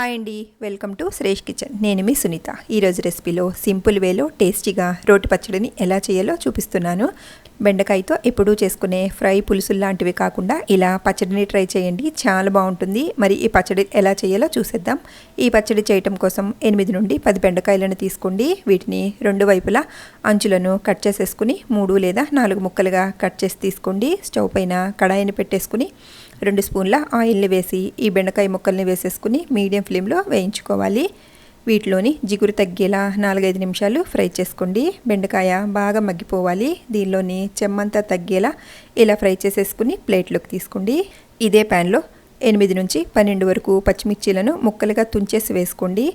Hi అండి welcome to Shresh kitchen. నేను మీ సునీత. ఈరోజు రెసిపీలో సింపుల్ వేలో టేస్టీగా రోటి పచ్చడిని ఎలా చేయాలో చూపిస్తున్నాను. బెండకాయతో ఎప్పుడూ చేసుకునే ఫ్రై పులుసులు లాంటివి కాకుండా ఇలా పచ్చడిని ట్రై చేయండి. చాలా బాగుంటుంది. మరి ఈ పచ్చడి ఎలా చేయాలో చూసేద్దాం. ఈ పచ్చడి చేయటం కోసం ఎనిమిది నుండి పది బెండకాయలను తీసుకోండి. వీటిని రెండు వైపులా అంచులను కట్ చేసేసుకుని మూడు లేదా నాలుగు ముక్కలుగా కట్ చేసి తీసుకోండి. స్టవ్ పైన కడాయిని పెట్టేసుకుని రెండు స్పూన్ల ఆయిల్ని వేసి ఈ బెండకాయ ముక్కల్ని వేసేసుకుని మీడియం ఫ్లేమ్లో వేయించుకోవాలి. వీటిలోని జిగురు తగ్గేలా నాలుగైదు నిమిషాలు ఫ్రై చేసుకోండి. బెండకాయ బాగా మగ్గిపోవాలి. దీనిలోని చెమ్మంతా తగ్గేలా ఇలా ఫ్రై చేసేసుకుని ప్లేట్లోకి తీసుకోండి. ఇదే ప్యాన్లో ఎనిమిది నుంచి పన్నెండు వరకు పచ్చిమిర్చీలను ముక్కలుగా తుంచేసి వేసుకోండి.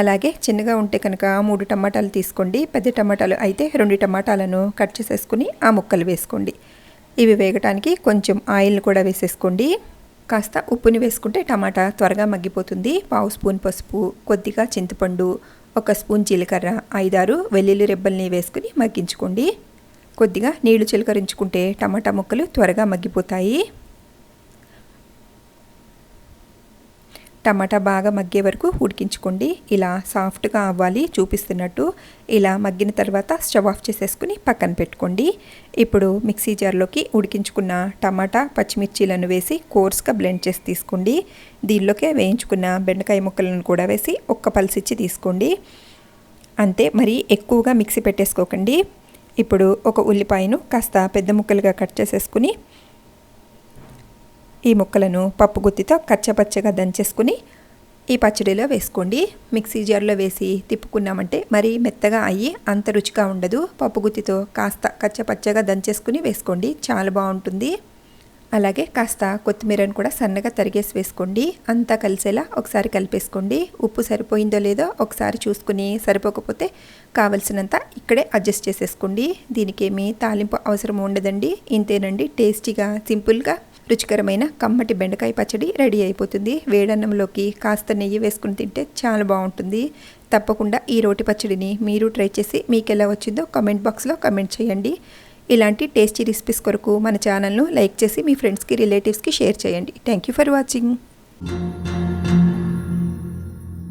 అలాగే చిన్నగా ఉంటే కనుక మూడు టమాటాలు తీసుకోండి. పెద్ద టమాటాలు అయితే రెండు టమాటాలను కట్ చేసేసుకుని ఆ ముక్కలు వేసుకోండి. ఇవి వేగటానికి కొంచెం ఆయిల్ కూడా వేసేసుకోండి. కాస్త ఉప్పుని వేసుకుంటే టమాటా త్వరగా మగ్గిపోతుంది. పావు స్పూన్ పసుపు కొద్దిగా చింతపండు ఒక స్పూన్ జీలకర్ర ఐదారు వెల్లుల్లి రెబ్బల్ని వేసుకుని మగ్గించుకోండి. కొద్దిగా నీళ్ళు చిలకరించుకుంటే టమాటా ముక్కలు త్వరగా మగ్గిపోతాయి. టమాటా బాగా మగ్గే వరకు ఉడికించుకోండి. ఇలా సాఫ్ట్గా అవ్వాలి చూపిస్తున్నట్టు. ఇలా మగ్గిన తర్వాత స్టవ్ ఆఫ్ చేసేసుకుని పక్కన పెట్టుకోండి. ఇప్పుడు మిక్సీ జార్లోకి ఉడికించుకున్న టమాటా పచ్చిమిర్చీలను వేసి కోర్స్గా బ్లెండ్ చేసి తీసుకోండి. దీనిలోకే వేయించుకున్న బెండకాయ ముక్కలను కూడా వేసి ఒక్క పల్సిచ్చి తీసుకోండి. అంతే మరి ఎక్కువగా మిక్సీ పెట్టేసుకోకండి. ఇప్పుడు ఒక ఉల్లిపాయను కాస్త పెద్ద ముక్కలుగా కట్ చేసేసుకుని ఈ ముక్కలను పప్పు గుత్తితో కచ్చపచ్చగా దంచేసుకుని ఈ పచ్చడిలో వేసుకోండి. మిక్సీ జార్లో వేసి తిప్పుకున్నామంటే మరీ మెత్తగా అయ్యి అంత రుచిగా ఉండదు. పప్పు గుత్తితో కాస్త కచ్చపచ్చగా దంచేసుకుని వేసుకోండి. చాలా బాగుంటుంది. అలాగే కాస్త కొత్తిమీరను కూడా సన్నగా తరిగేసి వేసుకోండి. అంతా కలిసేలా ఒకసారి కలిపేసుకోండి. ఉప్పు సరిపోయిందో లేదో ఒకసారి చూసుకుని సరిపోకపోతే కావలసినంత ఇక్కడే అడ్జస్ట్ చేసేసుకోండి. దీనికేమీ తాలింపు అవసరం ఉండదండి. ఇంతేనండి. టేస్టీగా సింపుల్గా రుచికరమైన కమ్మటి బెండకాయ పచ్చడి రెడీ అయిపోతుంది. వేడన్నంలోకి కాస్త నెయ్యి వేసుకుని తింటే చాలా బాగుంటుంది. తప్పకుండా ఈ రోటి పచ్చడిని మీరు ట్రై చేసి మీకు ఎలా వచ్చిందో కమెంట్ బాక్స్లో కమెంట్ చేయండి. ఇలాంటి టేస్టీ రెసిపీస్ కొరకు మన ఛానల్ను లైక్ చేసి మీ ఫ్రెండ్స్కి రిలేటివ్స్కి షేర్ చేయండి. Thank you for watching